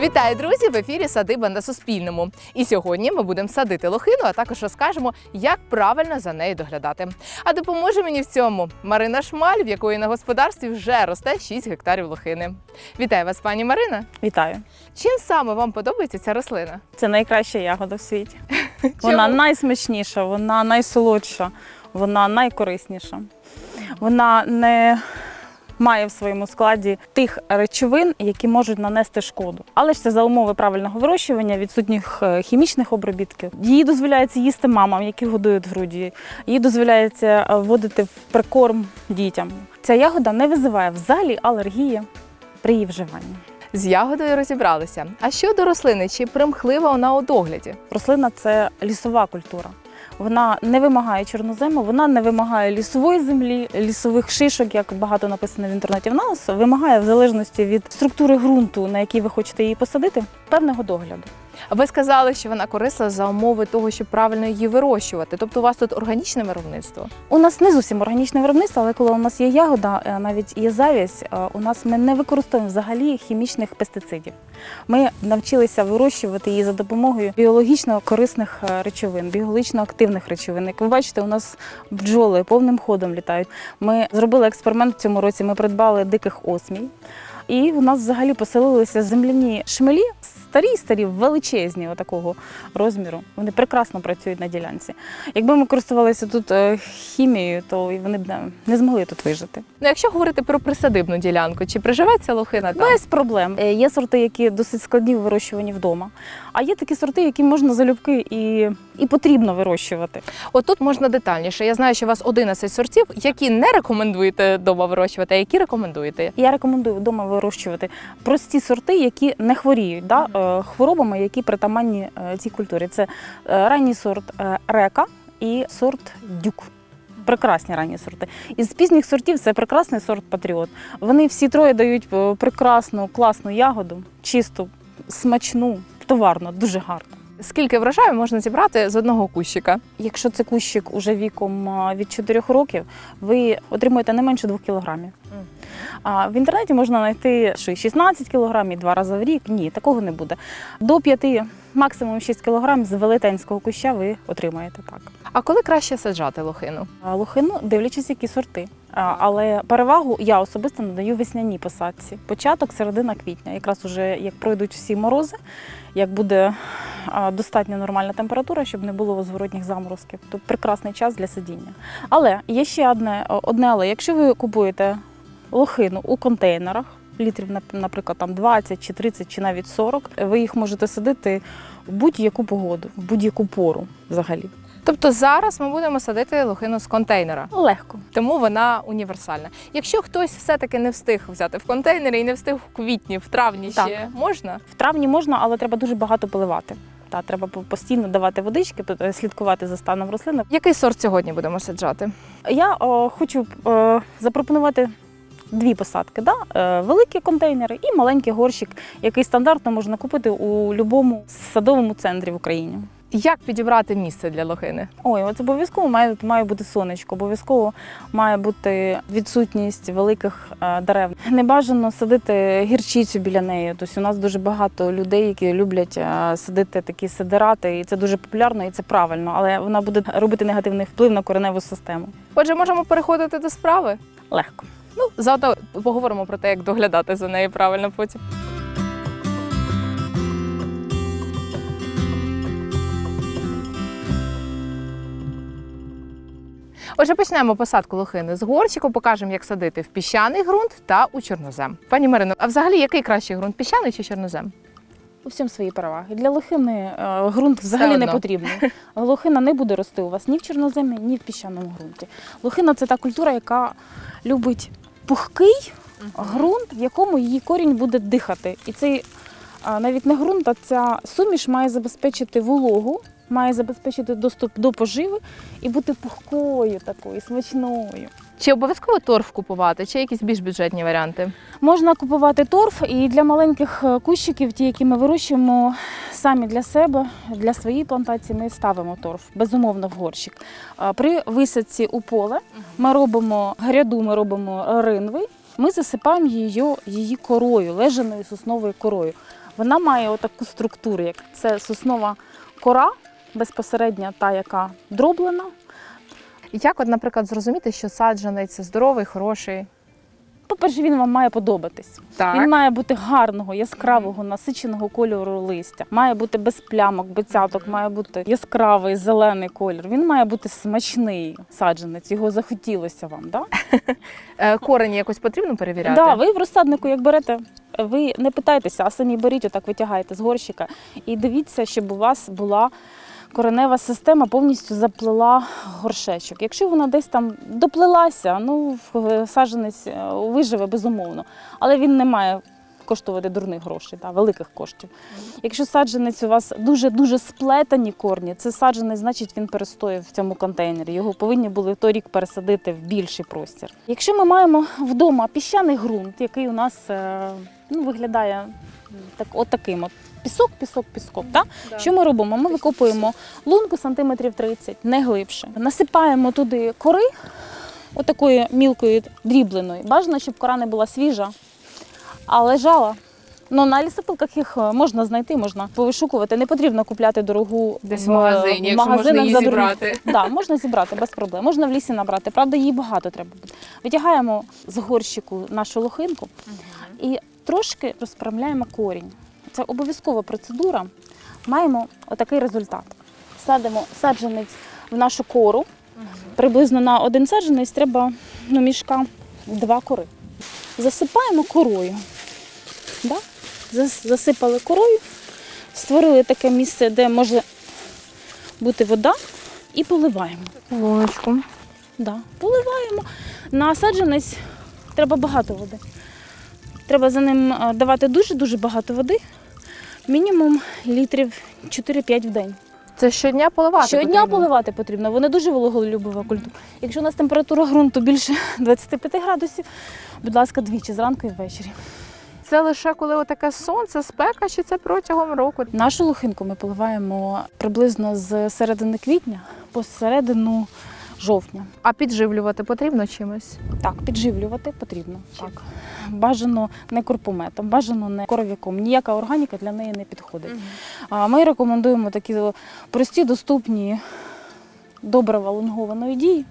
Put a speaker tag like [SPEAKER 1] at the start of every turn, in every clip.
[SPEAKER 1] Вітаю, друзі! В ефірі Садиба на Суспільному. І сьогодні ми будемо садити лохину, а також розкажемо, як правильно за нею доглядати. А допоможе мені в цьому Марина Шмаль, в якої на господарстві вже росте 6 гектарів лохини. Вітаю вас, пані Марина.
[SPEAKER 2] Вітаю.
[SPEAKER 1] Чим саме вам подобається ця рослина?
[SPEAKER 2] Це найкраща ягода в світі. Вона найсмачніша, вона найсолодша, вона найкорисніша. Вона не має в своєму складі тих речовин, які можуть нанести шкоду. Але ж це за умови правильного вирощування, відсутніх е, хімічних обробітків. Її дозволяється їсти мамам, які годують груді. Її дозволяється е, вводити в прикорм дітям. Ця ягода не визиває взагалі алергії при її вживанні.
[SPEAKER 1] З ягодою розібралися. А щодо рослини, чи примхлива вона у догляді?
[SPEAKER 2] Рослина це лісова культура. Вона не вимагає чорнозему, вона не вимагає лісової землі, лісових шишок, як багато написано в інтернеті. Вона вимагає в залежності від структури ґрунту, на який ви хочете її посадити, певного догляду.
[SPEAKER 1] Ви сказали, що вона корисна за умови того, щоб правильно її вирощувати. Тобто у вас тут органічне виробництво.
[SPEAKER 2] У нас не зовсім органічне виробництво, але коли у нас є ягода, е, навіть є завість, е, у нас ми не використовуємо взагалі хімічних пестицидів. Ми навчилися вирощувати її за допомогою біологічно корисних е, речовин, біологічно активних речовин. Як ви бачите, у нас бджоли повним ходом літають. Ми зробили експеримент в цьому році. Ми придбали диких осмій. І у нас взагалі поселилися земляні шмелі, старі, старі, величезні, отакого розміру. Вони прекрасно працюють на ділянці. Якби ми користувалися тут е, хімією, то вони б не, змогли тут вижити.
[SPEAKER 1] Ну, якщо говорити про присадибну ділянку, чи приживеться лохина там?
[SPEAKER 2] Без проблем. Е, Є сорти, які досить складні в вирощуванні вдома. А є такі сорти, які можна залюбки і, і потрібно вирощувати.
[SPEAKER 1] Отут можна детальніше. Я знаю, що у вас 11 сортів, які не рекомендуєте вдома вирощувати, а які рекомендуєте.
[SPEAKER 2] Я рекомендую вдома вирощувати прості сорти, які не хворіють да, хворобами, які притаманні е, цій культурі. Це е, ранній сорт е, река і сорт дюк. Прекрасні ранні сорти. Із пізніх сортів це прекрасний сорт патріот. Вони всі троє дають е, прекрасну, класну ягоду, чисту, смачну, товарну, дуже гарну.
[SPEAKER 1] Скільки врожаю можна зібрати з одного кущика?
[SPEAKER 2] Якщо це кущик уже віком від 4 років, ви отримуєте не менше 2 кілограмів. А в інтернеті можна знайти що й 16 кілограмів два рази в рік. Ні, такого не буде. До 5, максимум 6 кілограмів з велетенського куща ви отримаєте так.
[SPEAKER 1] А коли краще саджати лохину?
[SPEAKER 2] Лохину, дивлячись, які сорти. Але перевагу я особисто надаю весняній посадці. Початок, середина квітня. Якраз уже як пройдуть всі морози, як буде достатньо нормальна температура, щоб не було зворотніх заморозків, то прекрасний час для сидіння. Але є ще одне, одне але. Якщо ви купуєте лохину у контейнерах, літрів, наприклад, там 20 чи 30 чи навіть 40, ви їх можете садити в будь-яку погоду, в будь-яку пору взагалі.
[SPEAKER 1] Тобто зараз ми будемо садити лохину з контейнера,
[SPEAKER 2] Легко.
[SPEAKER 1] тому вона універсальна. Якщо хтось все-таки не встиг взяти в контейнері і не встиг в квітні, в травні
[SPEAKER 2] Так.
[SPEAKER 1] ще можна?
[SPEAKER 2] В травні можна, але треба дуже багато поливати. Та треба постійно давати водички, слідкувати за станом рослини.
[SPEAKER 1] Який сорт сьогодні будемо саджати?
[SPEAKER 2] Я о, хочу е, запропонувати дві посадки: да? е, великі контейнери і маленький горщик, який стандартно можна купити у будь-якому садовому центрі в Україні.
[SPEAKER 1] Як підібрати місце для лохини?
[SPEAKER 2] Ой, от обов'язково має, має бути сонечко, обов'язково має бути відсутність великих е, дерев. Не бажано садити гірчицю біля неї. Тобто у нас дуже багато людей, які люблять е, садити такі сидирати, і це дуже популярно, і це правильно, але вона буде робити негативний вплив на кореневу систему.
[SPEAKER 1] Отже, можемо переходити до справи.
[SPEAKER 2] Легко.
[SPEAKER 1] Ну, заодно поговоримо про те, як доглядати за нею правильно потім. Отже, почнемо посадку лохини з горщику, покажемо, як садити в піщаний ґрунт та у чорнозем. Пані Марино, а взагалі який кращий ґрунт піщаний чи чорнозем?
[SPEAKER 2] У всім свої переваги. Для лохини е, ґрунт взагалі не потрібний. Лохина не буде рости у вас ні в чорноземі, ні в піщаному ґрунті. Лохина це та культура, яка любить пухкий ґрунт, в якому її корінь буде дихати. І цей навіть не ґрунт, а ця суміш має забезпечити вологу, має забезпечити доступ до поживи і бути пухкою такою, смачною.
[SPEAKER 1] Чи обов'язково торф купувати, чи якісь більш бюджетні варіанти?
[SPEAKER 2] Можна купувати торф і для маленьких е, кущиків, ті, які ми вирощуємо самі для себе, для своєї плантації, ми ставимо торф, безумовно, в горщик. При висадці у поле ми робимо гряду, ми робимо ринви, ми засипаємо її, її корою, лежаною сосновою корою. Вона має отаку структуру, як це соснова кора, безпосередньо та, яка дроблена.
[SPEAKER 1] Як, от, наприклад, зрозуміти, що саджанець здоровий, хороший?
[SPEAKER 2] По-перше, він вам має подобатись.
[SPEAKER 1] Так.
[SPEAKER 2] Він має бути гарного, яскравого, насиченого кольору листя. Має бути без плямок, без цяток, має бути яскравий зелений колір. Він має бути смачний саджанець. Його захотілося вам. Да?
[SPEAKER 1] Е, Корені якось потрібно перевіряти?
[SPEAKER 2] Да, ви в розсаднику, як берете, ви не питайтеся, а самі беріть, отак витягаєте з горщика і дивіться, щоб у вас була коренева система повністю заплела горшечок. Якщо вона десь там доплелася, ну в- саджанець е, виживе безумовно, але він не має. Коштувати дурних грошей, да, великих коштів. Якщо саджанець у вас дуже дуже сплетені корні, це саджанець, значить він перестоїв в цьому контейнері. Його повинні були торік пересадити в більший простір. Якщо ми маємо вдома піщаний ґрунт, який у нас е, ну, виглядає так, от таким от. Пісок, пісок, піском.
[SPEAKER 1] Да.
[SPEAKER 2] Що ми робимо? Ми викопуємо лунку сантиметрів 30, не глибше. Насипаємо туди кори, отакої мілкої дрібленої. Бажано, щоб кора не була свіжа, а лежала. Ну, на лісопилках їх е, можна знайти, можна повишукувати. Не потрібно купляти дорогу
[SPEAKER 1] Десь в магазині, якщо можна її зібрати.
[SPEAKER 2] Да, можна зібрати без проблем. Можна в лісі набрати. Правда, її багато треба буде. Витягаємо з горщику нашу лохинку і трошки розправляємо корінь. Це обов'язкова процедура. Маємо отакий результат. Садимо саджанець в нашу кору. Приблизно на один саджанець треба ну, мішка два кори. Засипаємо корою. Да? Засипали корою, створили таке місце, де може бути вода, і поливаємо.
[SPEAKER 1] Луночку.
[SPEAKER 2] Да, поливаємо. На саджанець треба багато води. Треба за ним е, давати дуже-дуже багато води. Мінімум літрів 4-5 в день.
[SPEAKER 1] Це щодня поливати
[SPEAKER 2] Щодня
[SPEAKER 1] потрібно?
[SPEAKER 2] поливати потрібно. Вони дуже вологолюбива культура. Якщо у нас температура ґрунту більше 25 градусів, будь ласка, двічі зранку і ввечері.
[SPEAKER 1] Це лише коли отаке сонце, спека, чи це протягом року?
[SPEAKER 2] Нашу лохинку ми поливаємо приблизно з середини квітня по середину жовтня.
[SPEAKER 1] А підживлювати потрібно чимось?
[SPEAKER 2] Так, підживлювати потрібно. Так. Бажано не курпометом, бажано не коров'яком. Ніяка органіка для неї не підходить. А Ми рекомендуємо такі прості, доступні добрива лонгованої дії,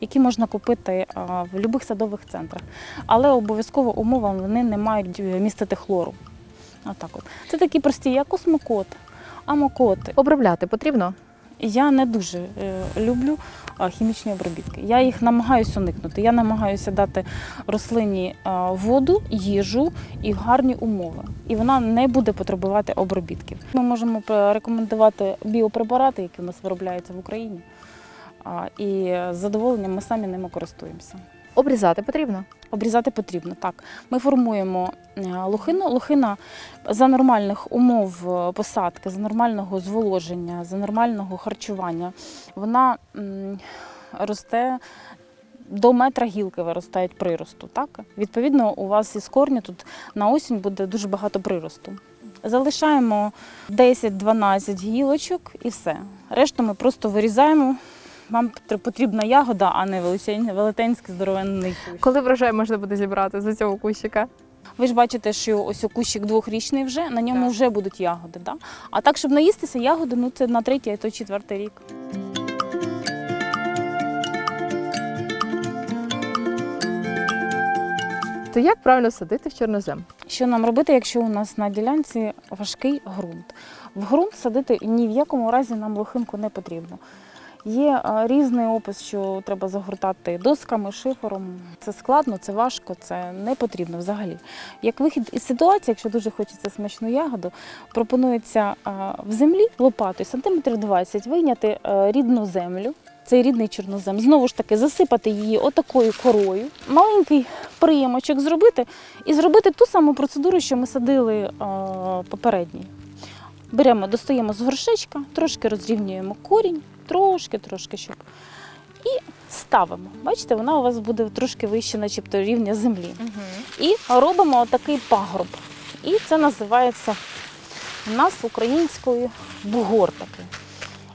[SPEAKER 2] які можна купити в будь-яких садових центрах. Але обов'язково умова вони не мають містити хлору. Отак от. Це такі прості, як осмокот, амокоти.
[SPEAKER 1] Обробляти потрібно?
[SPEAKER 2] Я не дуже е, люблю хімічні обробітки. Я їх намагаюся уникнути. Я намагаюся дати рослині воду, їжу і гарні умови. І вона не буде потребувати обробітків. Ми можемо рекомендувати біопрепарати, які у нас виробляються в Україні. І з задоволенням ми самі ними користуємося.
[SPEAKER 1] Обрізати потрібно?
[SPEAKER 2] Обрізати потрібно так. Ми формуємо е, лохину. Лохина за нормальних умов е, посадки, за нормального зволоження, за нормального харчування. Вона росте. До метра гілки виростають приросту. Так? Відповідно, у вас із корня тут на осінь буде дуже багато приросту. Залишаємо 10-12 гілочок і все. Решту ми просто вирізаємо. Вам потрібна ягода, а не велетенський здоровенний кущ.
[SPEAKER 1] Коли врожай можна буде зібрати з цього кущика?
[SPEAKER 2] Ви ж бачите, що ось кущик двохрічний вже, на ньому
[SPEAKER 1] Так.
[SPEAKER 2] вже будуть ягоди. Да? А так, щоб наїстися ягоди, ну це на третій, а то четвертий рік.
[SPEAKER 1] То як правильно садити в чорнозем?
[SPEAKER 2] Що нам робити, якщо у нас на ділянці важкий ґрунт? В ґрунт садити ні в якому разі нам лохинку не потрібно. Є е, різний опис, що треба загортати досками, шифером. Це складно, це важко, це не потрібно взагалі. Як вихід із ситуації, якщо дуже хочеться смачну ягоду, пропонується е, в землі лопатою сантиметрів 20 вийняти е, рідну землю. Цей рідний чорнозем, знову ж таки, засипати її отакою корою, маленький приємочок зробити і зробити ту саму процедуру, що ми садили попередній. Беремо, достаємо з горшечка, трошки розрівнюємо корінь, трошки, трошки, щоб. І ставимо. Бачите, вона у вас буде трошки вище, начебто рівня землі. І робимо отакий пагорб. І це називається у нас українською бугор такий.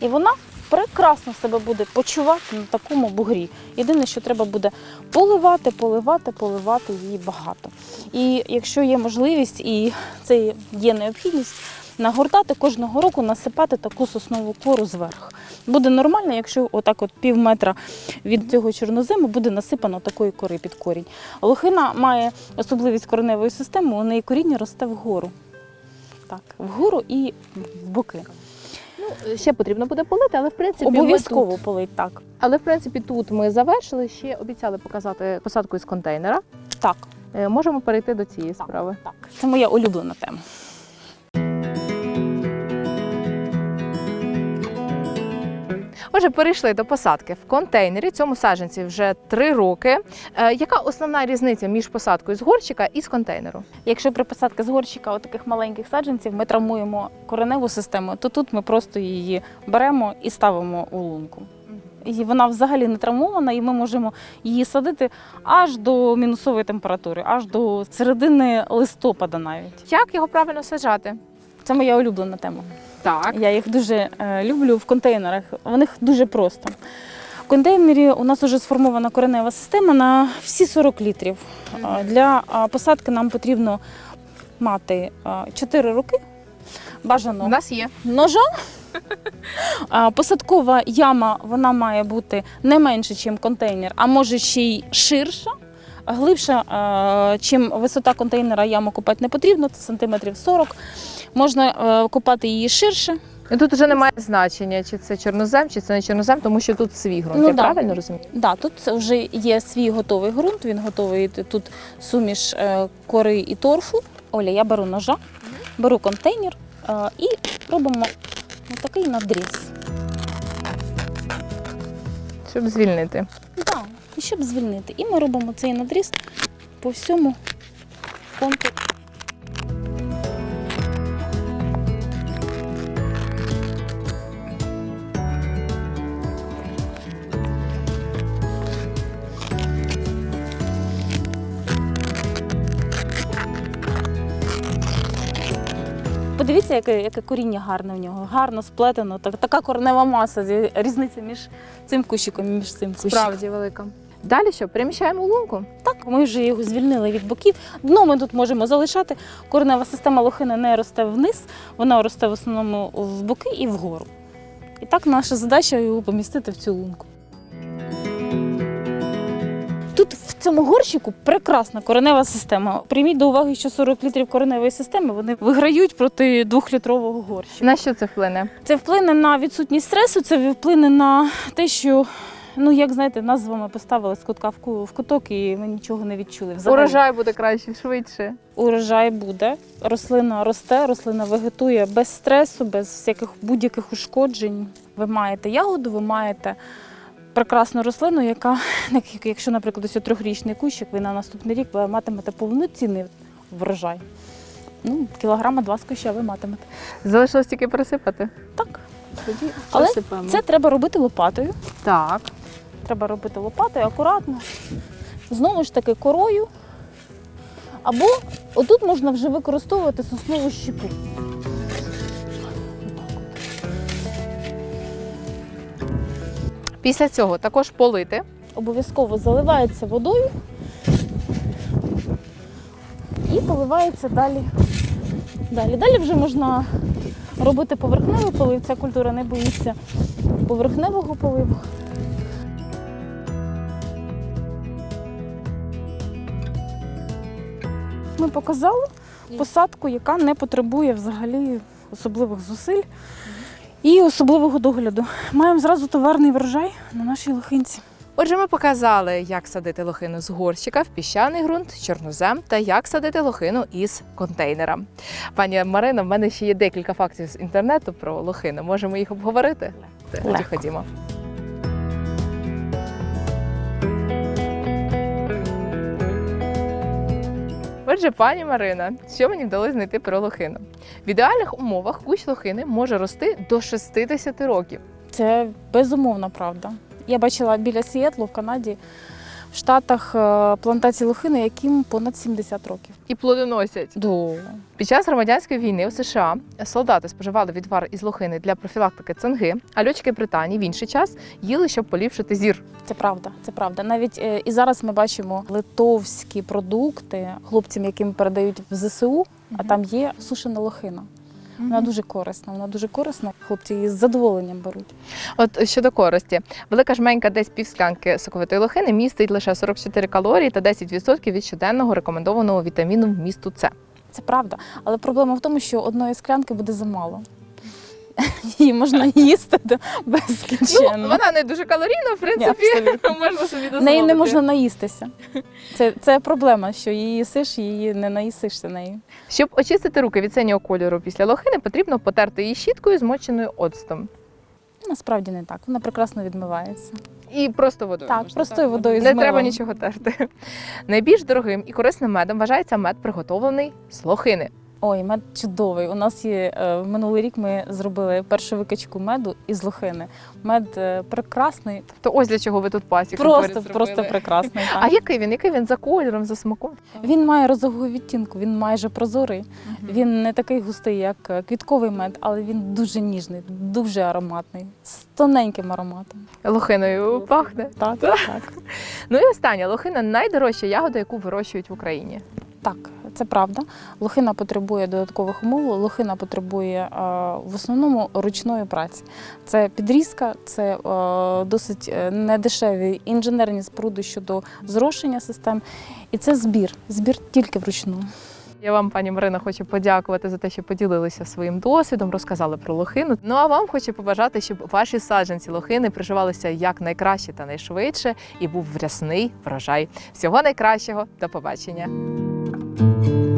[SPEAKER 2] І вона прекрасно себе буде почувати на такому бугрі. Єдине, що треба буде поливати, поливати, поливати її багато. І якщо є можливість і це є необхідність, нагортати кожного року, насипати таку соснову кору зверху. Буде нормально, якщо отак от пів метра від цього чорнозему буде насипано такої кори під корінь. Лохина має особливість кореневої системи, у неї коріння росте вгору. Так, вгору і в боки.
[SPEAKER 1] Ну, ще потрібно буде полити, але в принципі
[SPEAKER 2] Обов'язково полить так.
[SPEAKER 1] Але в принципі тут ми завершили. Ще обіцяли показати посадку із контейнера.
[SPEAKER 2] Так,
[SPEAKER 1] Е, Можемо перейти до цієї справи.
[SPEAKER 2] так. Це моя улюблена тема.
[SPEAKER 1] Отже, перейшли до посадки в контейнері. Цьому саджанці вже три роки. Е, яка основна різниця між посадкою з горщика і з контейнеру?
[SPEAKER 2] Якщо при посадці з горщика таких маленьких саджанців ми травмуємо кореневу систему, то тут ми просто її беремо і ставимо у лунку. І вона взагалі не травмована, і ми можемо її садити аж до мінусової температури, аж до середини листопада навіть.
[SPEAKER 1] Як його правильно саджати?
[SPEAKER 2] Це моя улюблена тема.
[SPEAKER 1] Так.
[SPEAKER 2] Я їх дуже е, люблю в контейнерах. В них дуже просто. В контейнері у нас вже сформована коренева система на всі 40 літрів. Е, Для е, посадки нам потрібно мати 4 руки. Бажано
[SPEAKER 1] У нас є.
[SPEAKER 2] ножа. А, Посадкова яма вона має бути не менше, ніж контейнер, а може ще й ширша. Глибша, е, чим висота контейнера яму копати не потрібно, це сантиметрів 40. Можна е, копати її ширше.
[SPEAKER 1] І Тут вже немає значення, чи це чорнозем, чи це не чорнозем, тому що тут свій ґрунт.
[SPEAKER 2] Ну
[SPEAKER 1] Я
[SPEAKER 2] да.
[SPEAKER 1] правильно розумію?
[SPEAKER 2] Да, тут вже є свій готовий ґрунт, він готовий тут суміш е, кори і торфу. Оля, я беру ножа, беру контейнер е, і робимо такий надріз.
[SPEAKER 1] Щоб звільнити.
[SPEAKER 2] Да, і щоб звільнити. І ми робимо цей надріз по всьому контуру. Подивіться, яке, яке коріння гарне в нього, гарно сплетено, так, така коренева маса, різниця між цим кущиком і між цим кущиком.
[SPEAKER 1] Справді велика. Далі що? Переміщаємо лунку.
[SPEAKER 2] Так, ми вже його звільнили від боків. Дно ми тут можемо залишати. Коренева система лохини не росте вниз, вона росте в основному в боки і вгору. І так наша задача його помістити в цю лунку. Тут в цьому горщику прекрасна коренева система. Прийміть до уваги, що 40 літрів кореневої системи вони виграють проти 2-літрового горщика.
[SPEAKER 1] На що це вплине?
[SPEAKER 2] Це вплине на відсутність стресу, це вплине на те, що, ну як знаєте, нас з вами поставили з кутка в ку- в куток, і ми нічого не відчули. Взагалі.
[SPEAKER 1] Урожай буде краще, швидше.
[SPEAKER 2] Урожай буде, рослина росте, рослина вегетує без стресу, без всяких будь-яких ушкоджень. Ви маєте ягоду, ви маєте прекрасну рослину, яка, якщо, наприклад, ось трьохрічний кущик, ви на наступний рік ви матимете повноцінний врожай. Ну, кілограма два з куща ви матимете.
[SPEAKER 1] Залишилось тільки присипати.
[SPEAKER 2] Так.
[SPEAKER 1] Тоді
[SPEAKER 2] Але
[SPEAKER 1] присипаємо.
[SPEAKER 2] Це треба робити лопатою.
[SPEAKER 1] так.
[SPEAKER 2] Треба робити лопатою акуратно. Знову ж таки корою. Або отут можна вже використовувати соснову щепу.
[SPEAKER 1] Після цього також полити.
[SPEAKER 2] Обов'язково заливається водою і поливається далі. Далі. Далі вже можна робити поверхневий полив. Ця культура не боїться поверхневого поливу. Ми показали посадку, яка не потребує взагалі особливих зусиль і особливого догляду. Маємо зразу товарний врожай на нашій лохинці.
[SPEAKER 1] Отже, ми показали, як садити лохину з горщика в піщаний ґрунт, чорнозем та як садити лохину із контейнера. Пані Марина, в мене ще є декілька фактів з інтернету про лохину. Можемо їх обговорити?
[SPEAKER 2] Легко.
[SPEAKER 1] ходімо. Отже, пані Марина, що мені вдалося знайти про лохину? В ідеальних умовах кущ лохини може рости до 60 років.
[SPEAKER 2] Це безумовна правда. Я бачила біля Сіетлу в Канаді В Штатах е, плантації лохини, яким понад 70 років.
[SPEAKER 1] І плодоносять.
[SPEAKER 2] До
[SPEAKER 1] Під час громадянської війни у США солдати споживали відвар із лохини для профілактики цинги, а льотчики Британії в інший час їли, щоб поліпшити зір.
[SPEAKER 2] Це правда, це правда. Навіть е, і зараз ми бачимо литовські продукти хлопцям, яким передають в ЗСУ, а там є сушена лохина. Вона дуже корисна. Вона дуже корисна. Хлопці її з задоволенням беруть.
[SPEAKER 1] От щодо користі, велика жменька десь півсклянки соковитої лохини містить лише 44 калорії та 10% від щоденного рекомендованого вітаміну вмісту С.
[SPEAKER 2] Це правда. Але проблема в тому, що одної склянки буде замало. Її можна їсти до безкінченно.
[SPEAKER 1] Ну, вона не дуже калорійна, в принципі,
[SPEAKER 2] абсолютно.
[SPEAKER 1] можна собі дозволити.
[SPEAKER 2] Неї не можна наїстися. Це, це проблема, що її їсиш, її не наїсишся нею.
[SPEAKER 1] Щоб очистити руки від синього кольору після лохини, потрібно потерти її щіткою, змоченою оцтом.
[SPEAKER 2] Насправді не так. Вона прекрасно відмивається.
[SPEAKER 1] І просто водою.
[SPEAKER 2] Так,
[SPEAKER 1] можна
[SPEAKER 2] простою водою з
[SPEAKER 1] Не треба нічого терти. Найбільш дорогим і корисним медом вважається мед, приготовлений з лохини.
[SPEAKER 2] Ой, мед чудовий. У нас є е, в минулий рік ми зробили першу викачку меду із лохини. Мед е, прекрасний,
[SPEAKER 1] То ось для чого ви тут пасіку
[SPEAKER 2] просто, просто прекрасний.
[SPEAKER 1] А який він? Який він за кольором, за смаком?
[SPEAKER 2] Він має розового відтінку, він майже прозорий. Він не такий густий, як е, квітковий мед, але він дуже ніжний, дуже ароматний, з тоненьким ароматом.
[SPEAKER 1] Лохиною пахне.
[SPEAKER 2] Так, так, так.
[SPEAKER 1] Ну і останнє, лохина найдорожча ягода, яку вирощують в Україні.
[SPEAKER 2] Так, це правда. Лохина потребує додаткових умов. Лохина потребує е, в основному ручної праці. Це підрізка, це е, досить е, недешеві інженерні споруди щодо зрошення систем. І це збір. Збір тільки вручну.
[SPEAKER 1] Я вам, пані Марина, хочу подякувати за те, що поділилися своїм досвідом, розказали про лохину. Ну а вам хочу побажати, щоб ваші саджанці лохини приживалися як найкраще та найшвидше, і був врясний врожай. Всього найкращого, до побачення. thank you.